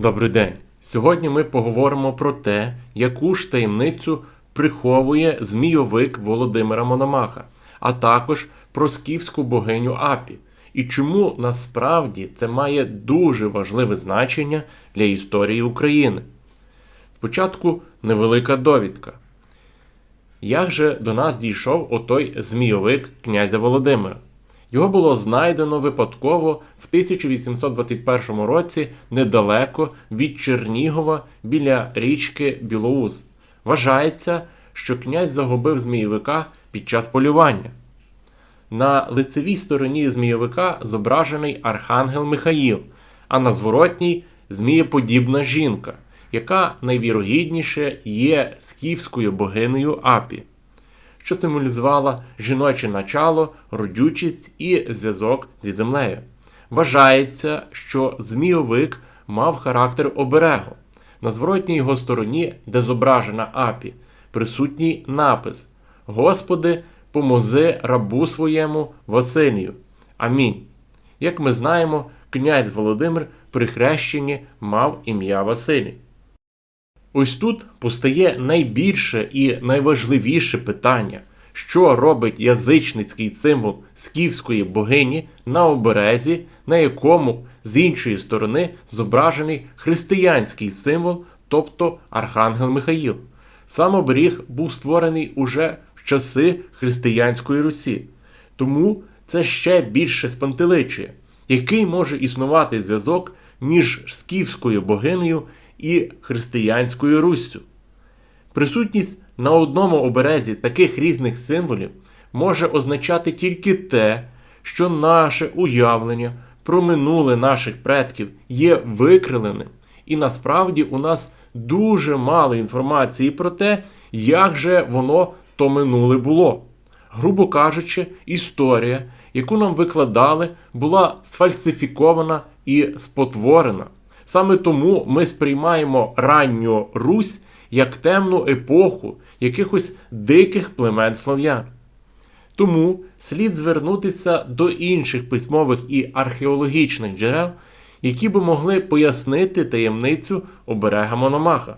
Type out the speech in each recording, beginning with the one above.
Добрий день! Сьогодні ми поговоримо про те, яку ж таємницю приховує змійовик Володимира Мономаха, а також про скіфську богиню Апі, і чому насправді це має дуже важливе значення для історії України. Спочатку невелика довідка. Як же до нас дійшов отой змійовик князя Володимира? Його було знайдено випадково в 1821 році недалеко від Чернігова біля річки Білоуз. Вважається, що князь загубив змійовика під час полювання. На лицевій стороні змійовика зображений архангел Михаїл, а на зворотній змієподібна жінка, яка найвірогідніше є скіфською богинею Апі що символізувала жіноче начало, родючість і зв'язок зі землею. Вважається, що змійовик мав характер оберегу. На зворотній його стороні, де зображена апі, присутній напис Господи, помози рабу своєму Василію. Амінь. Як ми знаємо, князь Володимир при хрещенні мав ім'я Василій. Ось тут постає найбільше і найважливіше питання, що робить язичницький символ скіфської богині на оберезі, на якому з іншої сторони зображений християнський символ, тобто Архангел Михаїл. Сам оберіг був створений уже в часи християнської Русі. Тому це ще більше спантеличує, який може існувати зв'язок між скіфською богинею і християнською Руссю. Присутність на одному оберезі таких різних символів може означати тільки те, що наше уявлення про минуле наших предків є викриленим, і насправді у нас дуже мало інформації про те, як же воно то минуле було. Грубо кажучи, історія, яку нам викладали, була сфальсифікована і спотворена. Саме тому ми сприймаємо ранню Русь як темну епоху якихось диких племен слов'ян. Тому слід звернутися до інших письмових і археологічних джерел, які би могли пояснити таємницю оберега Мономаха.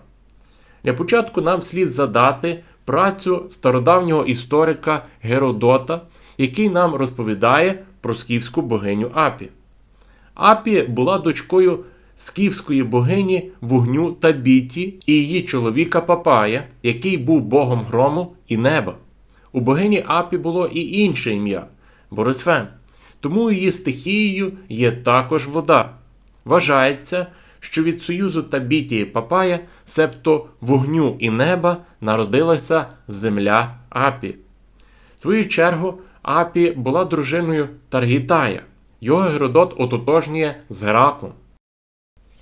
Для початку нам слід задати працю стародавнього історика Геродота, який нам розповідає про скіфську богиню Апі. Апі була дочкою скіфської богині вогню та біті і її чоловіка Папая, який був богом грому і неба. У богині Апі було і інше ім'я Борисфен. Тому її стихією є також вода. Вважається, що від союзу Табіті і Папая, себто вогню і неба, народилася земля Апі. В свою чергу, Апі була дружиною Таргітая. Його Геродот ототожнює з Гераклом.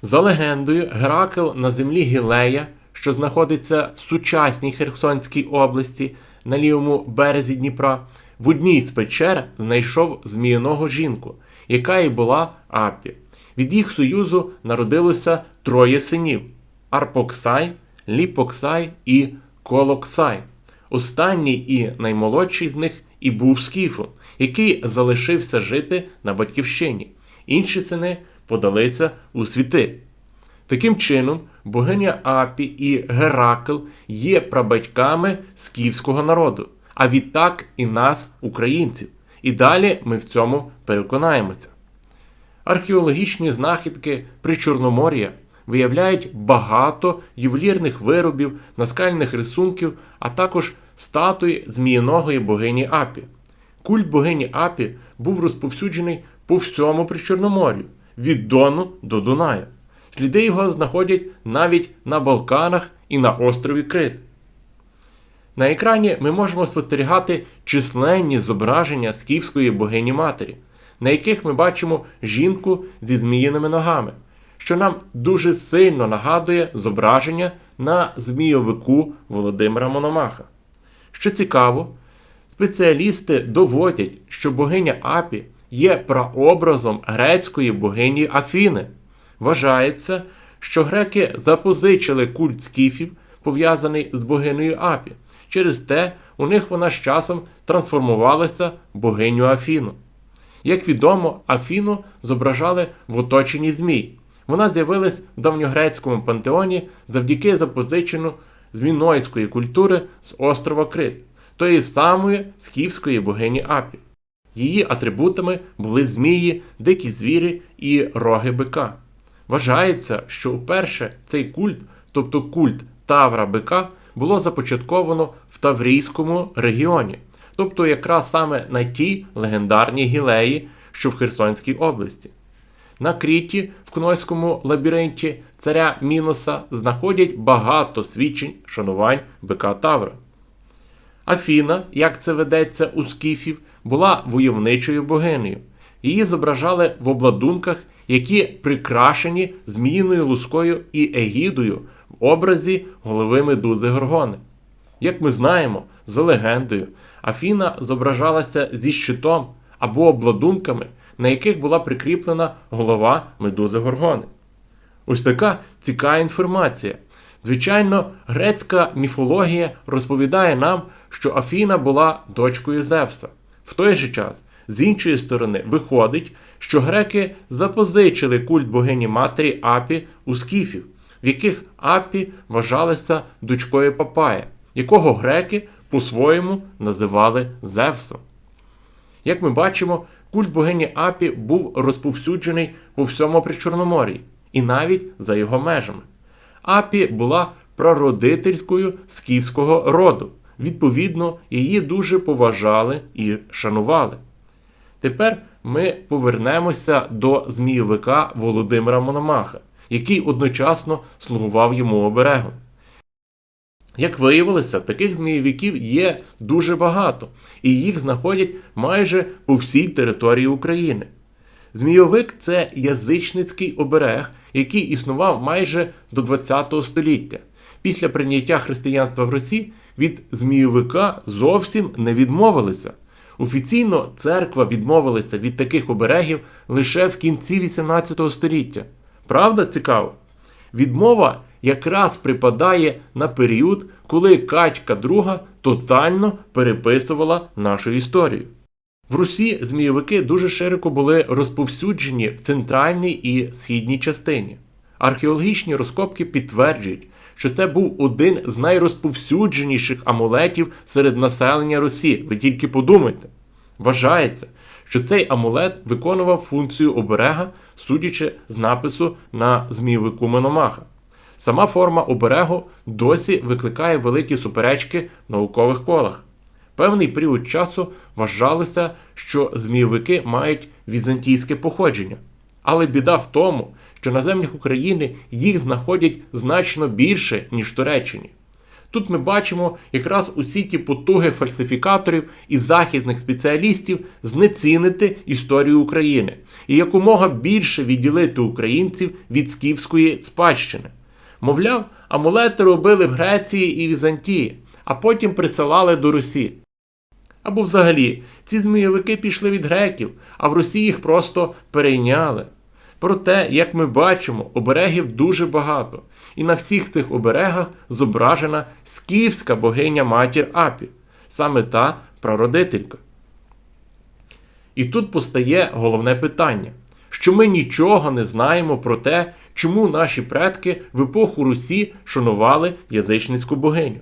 За легендою, Геракл на землі Гілея, що знаходиться в сучасній Херсонській області на лівому березі Дніпра, в одній з печер знайшов зміїного жінку, яка і була Апі. Від їх союзу народилося троє синів: Арпоксай, Ліпоксай і Колоксай. Останній і наймолодший з них і був Скіфом, який залишився жити на батьківщині. Інші сини подалися у світи. Таким чином, богиня Апі і Геракл є прабатьками скіфського народу, а відтак і нас, українців. І далі ми в цьому переконаємося. Археологічні знахідки при Чорномор'я виявляють багато ювелірних виробів, наскальних рисунків, а також статуї зміїногої богині Апі. Культ богині Апі був розповсюджений по всьому Причорномор'ю від Дону до Дунаю. Сліди його знаходять навіть на Балканах і на острові Крит. На екрані ми можемо спостерігати численні зображення скіфської богині матері, на яких ми бачимо жінку зі зміїними ногами, що нам дуже сильно нагадує зображення на змійовику Володимира Мономаха. Що цікаво, спеціалісти доводять, що богиня Апі є прообразом грецької богині Афіни. Вважається, що греки запозичили культ скіфів, пов'язаний з богинею Апі. Через те у них вона з часом трансформувалася в богиню Афіну. Як відомо, Афіну зображали в оточенні змій. Вона з'явилась в давньогрецькому пантеоні завдяки запозичену з мінойської культури з острова Крит, тої самої скіфської богині Апі. Її атрибутами були змії, дикі звірі і роги бика. Вважається, що вперше цей культ, тобто культ Тавра бика, було започатковано в Таврійському регіоні, тобто якраз саме на тій легендарній гілеї, що в Херсонській області. На Кріті в Кнойському лабіринті царя Міноса знаходять багато свідчень шанувань бика Тавра. Афіна, як це ведеться у скіфів, була войовничою богинею. Її зображали в обладунках, які прикрашені зміїною лускою і егідою в образі голови медузи Горгони. Як ми знаємо, за легендою, Афіна зображалася зі щитом або обладунками, на яких була прикріплена голова медузи Горгони. Ось така цікава інформація. Звичайно, грецька міфологія розповідає нам, що Афіна була дочкою Зевса. В той же час, з іншої сторони, виходить, що греки запозичили культ богині матері Апі у скіфів, в яких Апі вважалася дочкою Папая, якого греки по-своєму називали Зевсом. Як ми бачимо, культ богині Апі був розповсюджений по всьому Причорномор'ї і навіть за його межами. Апі була прародительською скіфського роду. Відповідно, її дуже поважали і шанували. Тепер ми повернемося до змійовика Володимира Мономаха, який одночасно слугував йому оберегом. Як виявилося, таких змійовиків є дуже багато, і їх знаходять майже по всій території України. Змійовик це язичницький оберег, який існував майже до ХХ століття. Після прийняття християнства в Росії від змійовика зовсім не відмовилися. Офіційно церква відмовилася від таких оберегів лише в кінці 18 століття. Правда цікаво? Відмова якраз припадає на період, коли Катька II тотально переписувала нашу історію. В Русі змійовики дуже широко були розповсюджені в центральній і східній частині. Археологічні розкопки підтверджують, що це був один з найрозповсюдженіших амулетів серед населення Русі. Ви тільки подумайте. Вважається, що цей амулет виконував функцію оберега, судячи з напису на змійовику Мономаха. Сама форма оберегу досі викликає великі суперечки в наукових колах. Певний період часу вважалося, що змійовики мають візантійське походження. Але біда в тому, що на землях України їх знаходять значно більше, ніж в Туреччині. Тут ми бачимо якраз усі ті потуги фальсифікаторів і західних спеціалістів знецінити історію України і якомога більше відділити українців від скіфської спадщини. Мовляв, амулети робили в Греції і Візантії, а потім присилали до Русі. Або взагалі, ці змійовики пішли від греків, а в Росії їх просто перейняли. Проте, як ми бачимо, оберегів дуже багато, і на всіх цих оберегах зображена скіфська богиня матір Апі, саме та прародителька. І тут постає головне питання: що ми нічого не знаємо про те, чому наші предки в епоху Русі шанували язичницьку богиню.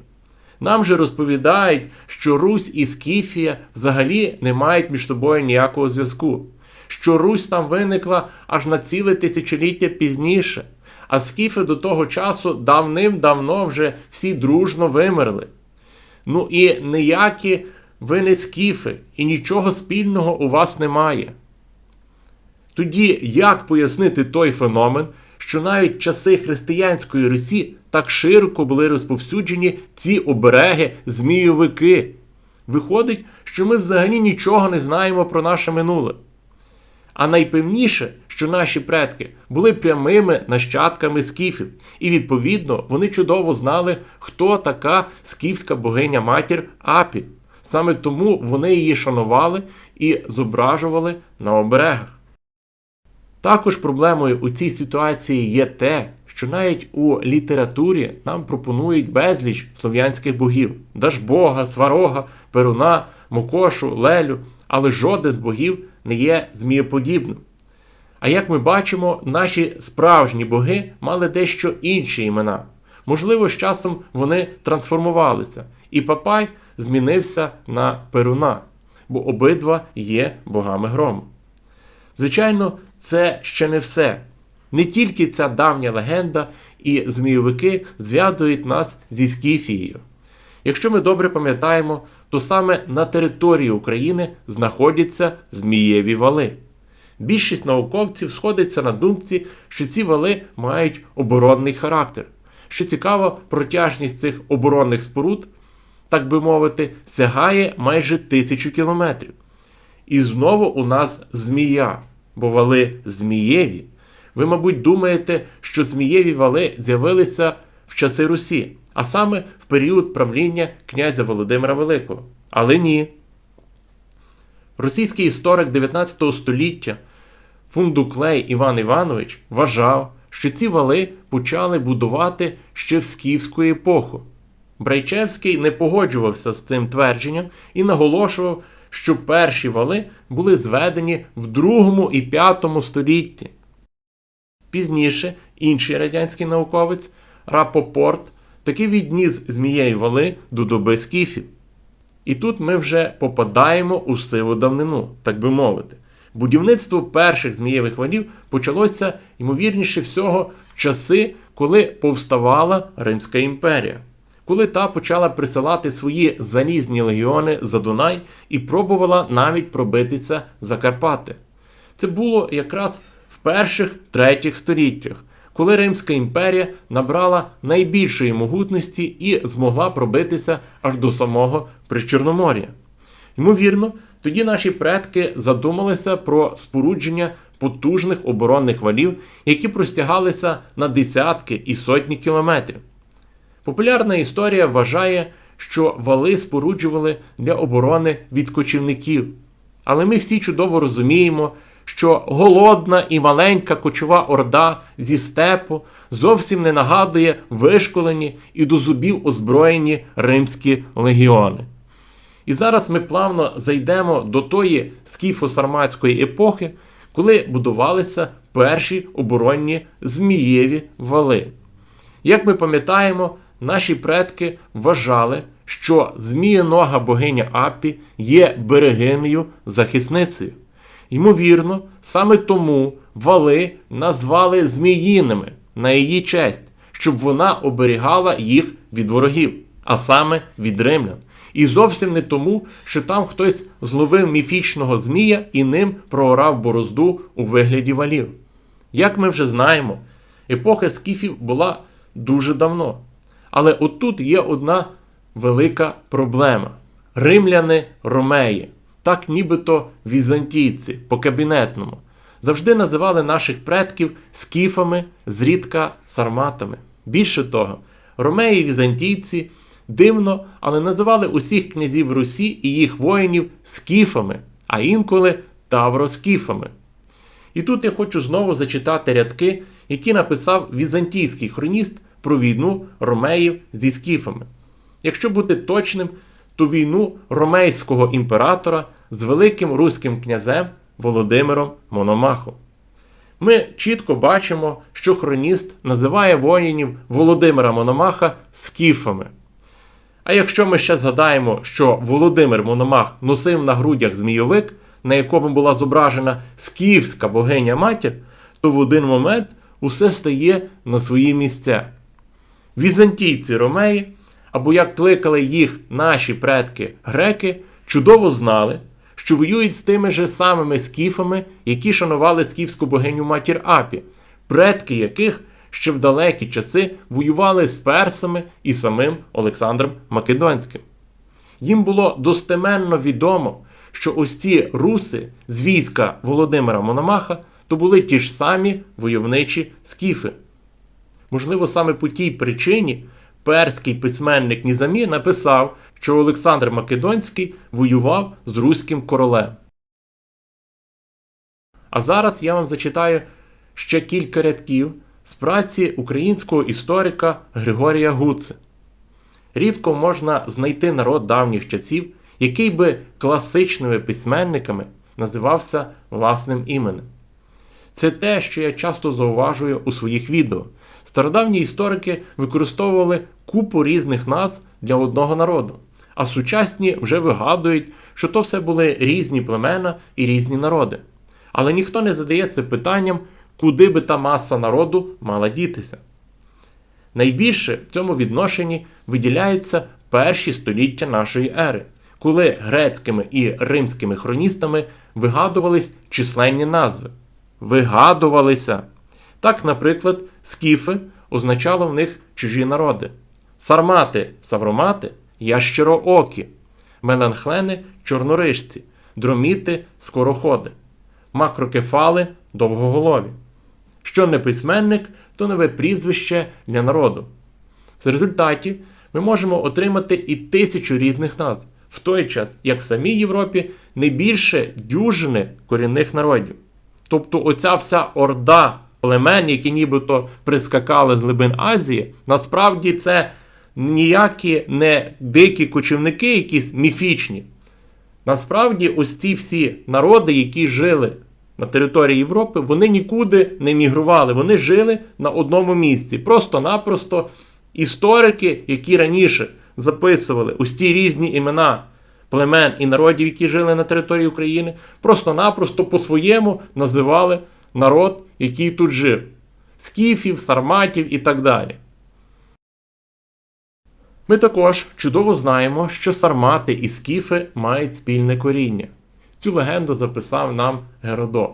Нам же розповідають, що Русь і Скіфія взагалі не мають між собою ніякого зв'язку, що Русь там виникла аж на ціле тисячоліття пізніше, а скіфи до того часу давним-давно вже всі дружно вимерли. Ну і ніякі ви не скіфи, і нічого спільного у вас немає. Тоді як пояснити той феномен, що навіть часи християнської Русі так широко були розповсюджені ці обереги, змійовики? Виходить, що ми взагалі нічого не знаємо про наше минуле. А найпевніше, що наші предки були прямими нащадками скіфів, і відповідно вони чудово знали, хто така скіфська богиня матір Апі. Саме тому вони її шанували і зображували на оберегах. Також проблемою у цій ситуації є те, що навіть у літературі нам пропонують безліч слов'янських богів Дажбога, Сварога, Перуна, Мокошу, Лелю, але жоден з богів не є змієподібним. А як ми бачимо, наші справжні боги мали дещо інші імена. Можливо, з часом вони трансформувалися, і Папай змінився на Перуна, бо обидва є богами грому. Звичайно, це ще не все. Не тільки ця давня легенда і змійовики зв'язують нас зі Скіфією. Якщо ми добре пам'ятаємо, то саме на території України знаходяться змієві вали. Більшість науковців сходиться на думці, що ці вали мають оборонний характер. Що цікаво, протяжність цих оборонних споруд, так би мовити, сягає майже тисячу кілометрів. І знову у нас змія, бо вали змієві. Ви, мабуть, думаєте, що змієві вали з'явилися в часи Русі, а саме в період правління князя Володимира Великого. Але ні. Російський історик 19 століття Фундуклей Іван Іванович вважав, що ці вали почали будувати ще в скіфську епоху. Брайчевський не погоджувався з цим твердженням і наголошував, що перші вали були зведені в 2 і 5 столітті. Пізніше інший радянський науковець Рапопорт таки відніс змієї вали до доби скіфів. І тут ми вже попадаємо у сиву давнину, так би мовити. Будівництво перших змієвих валів почалося, ймовірніше всього, в часи, коли повставала Римська імперія, коли та почала присилати свої залізні легіони за Дунай і пробувала навіть пробитися за Карпати. Це було якраз в перших третіх століттях, коли Римська імперія набрала найбільшої могутності і змогла пробитися аж до самого Причорномор'я. Ймовірно, тоді наші предки задумалися про спорудження потужних оборонних валів, які простягалися на десятки і сотні кілометрів. Популярна історія вважає, що вали споруджували для оборони від кочівників. Але ми всі чудово розуміємо, що голодна і маленька кочова орда зі степу зовсім не нагадує вишколені і до зубів озброєні римські легіони. І зараз ми плавно зайдемо до тої скіфо-сарматської епохи, коли будувалися перші оборонні змієві вали. Як ми пам'ятаємо, наші предки вважали, що змієнога богиня Апі є берегинею захисницею. Ймовірно, саме тому вали назвали зміїними на її честь, щоб вона оберігала їх від ворогів, а саме від римлян. І зовсім не тому, що там хтось зловив міфічного змія і ним проорав борозду у вигляді валів. Як ми вже знаємо, епоха скіфів була дуже давно. Але отут є одна велика проблема: римляни ромеї, так нібито візантійці по кабінетному, завжди називали наших предків скіфами, зрідка сарматами. Більше того, ромеї візантійці дивно, але називали усіх князів Русі і їх воїнів скіфами, а інколи тавроскіфами. І тут я хочу знову зачитати рядки, які написав візантійський хроніст про війну ромеїв зі скіфами. Якщо бути точним, то війну ромейського імператора з великим руським князем Володимиром Мономахом. Ми чітко бачимо, що хроніст називає воїнів Володимира Мономаха скіфами. А якщо ми ще згадаємо, що Володимир Мономах носив на грудях змійовик, на якому була зображена скіфська богиня матір, то в один момент усе стає на свої місця. Візантійці ромеї, або як кликали їх наші предки греки, чудово знали, що воюють з тими же самими скіфами, які шанували скіфську богиню матір Апі, предки яких ще в далекі часи воювали з персами і самим Олександром Македонським. Їм було достеменно відомо, що ось ці руси з війська Володимира Мономаха то були ті ж самі войовничі скіфи. Можливо, саме по тій причині перський письменник Нізамі написав, що Олександр Македонський воював з руським королем. А зараз я вам зачитаю ще кілька рядків з праці українського історика Григорія Гуци. Рідко можна знайти народ давніх часів, який би класичними письменниками називався власним іменем. Це те, що я часто зауважую у своїх відео. Стародавні історики використовували купу різних назв для одного народу, а сучасні вже вигадують, що то все були різні племена і різні народи. Але ніхто не задається питанням, куди би та маса народу мала дітися. Найбільше в цьому відношенні виділяються перші століття нашої ери, коли грецькими і римськими хроністами вигадувались численні назви. Вигадувалися. Так, наприклад, скіфи означало в них чужі народи, сармати савромати ящероокі, меланхлени чорнорижці, дроміти скороходи, макрокефали довгоголові. Що не письменник, то нове прізвище для народу. В результаті ми можемо отримати і тисячу різних назв, в той час, як в самій Європі не більше дюжини корінних народів. Тобто оця вся орда племен, які нібито прискакали з глибин Азії, насправді це ніякі не дикі кочівники, якісь міфічні. Насправді, ось ці всі народи, які жили на території Європи, вони нікуди не мігрували, вони жили на одному місці. Просто-напросто історики, які раніше записували ось ці різні імена племен і народів, які жили на території України, просто-напросто по-своєму називали народ, який тут жив: скіфів, сарматів і так далі. Ми також чудово знаємо, що сармати і скіфи мають спільне коріння. Цю легенду записав нам Геродот.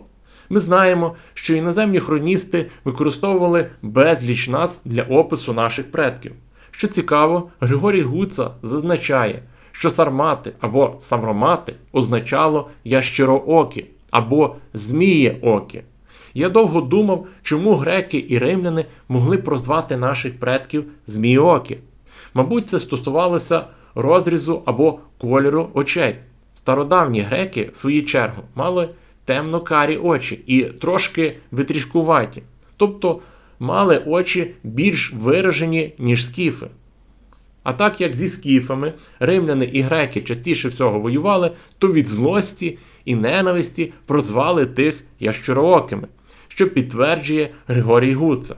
Ми знаємо, що іноземні хроністи використовували безліч назв для опису наших предків. Що цікаво, Григорій Гуца зазначає, що сармати або савромати означало ящероокі або змієокі. Я довго думав, чому греки і римляни могли прозвати наших предків змієокі. Мабуть, це стосувалося розрізу або кольору очей. Стародавні греки, в свою чергу, мали темно-карі очі і трошки витрішкуваті, тобто мали очі більш виражені, ніж скіфи. А так як зі скіфами римляни і греки частіше всього воювали, то від злості і ненависті прозвали тих ящероокими, що підтверджує Григорій Гуца.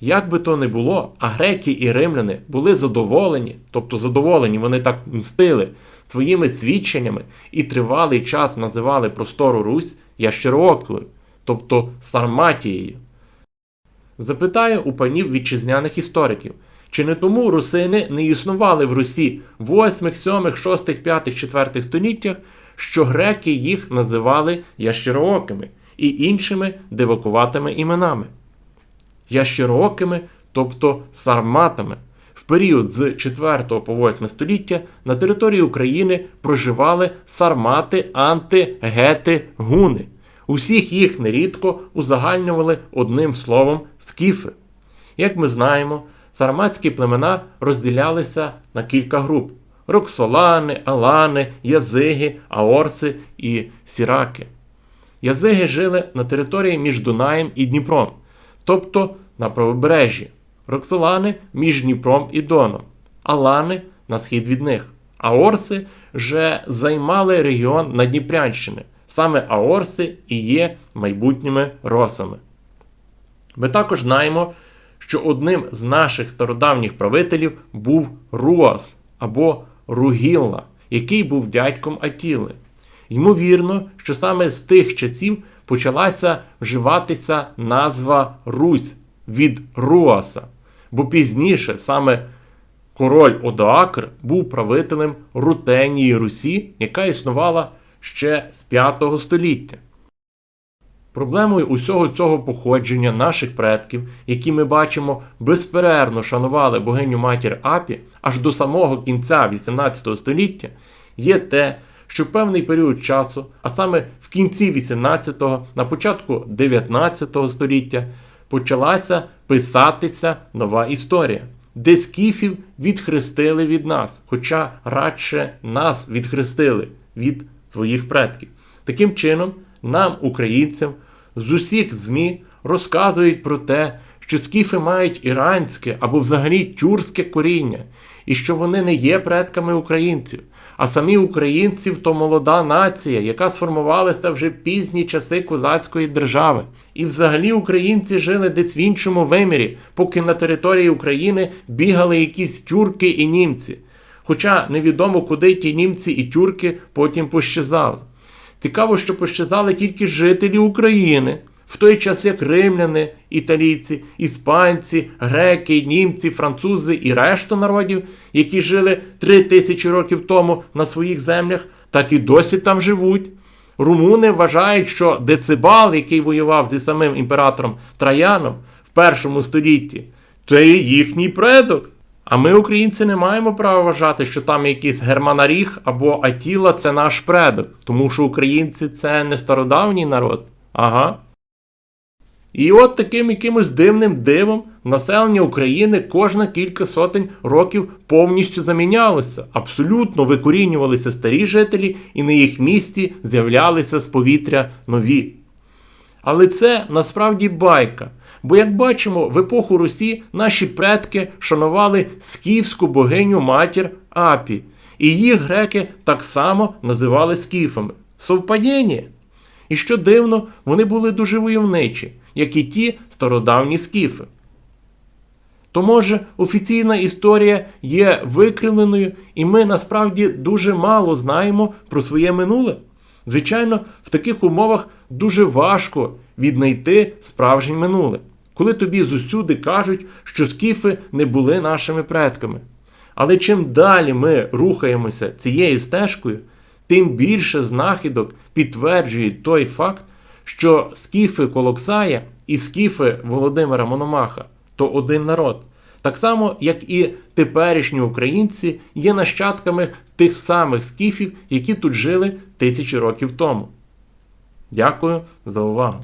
Як би то не було, а греки і римляни були задоволені, тобто задоволені, вони так мстили своїми свідченнями і тривалий час називали простору Русь ящероокою, тобто Сарматією. Запитаю у панів вітчизняних істориків, чи не тому русини не існували в Русі в 8, 7, 6, 5, 4 століттях, що греки їх називали ящероокими і іншими дивакуватими іменами ящероокими, тобто сарматами. В період з 4 по 8 століття на території України проживали сармати, анти, гети, гуни. Усіх їх нерідко узагальнювали одним словом скіфи. Як ми знаємо, сарматські племена розділялися на кілька груп: роксолани, алани, язиги, аорси і сіраки. Язиги жили на території між Дунаєм і Дніпром тобто на правобережжі, Роксолани між Дніпром і Доном, Алани на схід від них. Аорси вже займали регіон Надніпрянщини. Саме Аорси і є майбутніми росами. Ми також знаємо, що одним з наших стародавніх правителів був Руас або Ругілла, який був дядьком Атіли. Ймовірно, що саме з тих часів почалася вживатися назва Русь від Руаса, бо пізніше саме король Одоакр був правителем Рутенії Русі, яка існувала ще з 5 століття. Проблемою усього цього походження наших предків, які ми бачимо безперервно шанували богиню матір Апі аж до самого кінця 18 століття, є те, що певний період часу, а саме в кінці 18-го, на початку 19 століття, почалася писатися нова історія, де скіфів відхрестили від нас, хоча радше нас відхрестили від своїх предків. Таким чином, нам, українцям, з усіх ЗМІ розказують про те, що скіфи мають іранське або взагалі тюркське коріння, і що вони не є предками українців. А самі українці то молода нація, яка сформувалася вже в пізні часи козацької держави. І взагалі українці жили десь в іншому вимірі, поки на території України бігали якісь тюрки і німці. Хоча невідомо, куди ті німці і тюрки потім пощезали. Цікаво, що пощазали тільки жителі України, в той час як римляни, італійці, іспанці, греки, німці, французи і решта народів, які жили три тисячі років тому на своїх землях, так і досі там живуть. Румуни вважають, що Децибал, який воював зі самим імператором Траяном в першому столітті, це їхній предок. А ми, українці, не маємо права вважати, що там якийсь Германаріг або Атіла це наш предок, тому що українці це не стародавній народ. Ага. І от таким якимось дивним дивом населення України кожна кілька сотень років повністю замінялося. Абсолютно викорінювалися старі жителі, і на їх місці з'являлися з повітря нові. Але це насправді байка. Бо, як бачимо, в епоху Русі наші предки шанували скіфську богиню матір Апі, і їх греки так само називали скіфами. Совпадіння? І що дивно, вони були дуже войовничі, як і ті стародавні скіфи. То може офіційна історія є викривленою, і ми насправді дуже мало знаємо про своє минуле. Звичайно, в таких умовах дуже важко віднайти справжнє минуле, коли тобі зусюди кажуть, що скіфи не були нашими предками. Але чим далі ми рухаємося цією стежкою, тим більше знахідок підтверджують той факт, що скіфи Колоксая і скіфи Володимира Мономаха то один народ. Так само, як і теперішні українці є нащадками тих самих скіфів, які тут жили тисячі років тому. Дякую за увагу!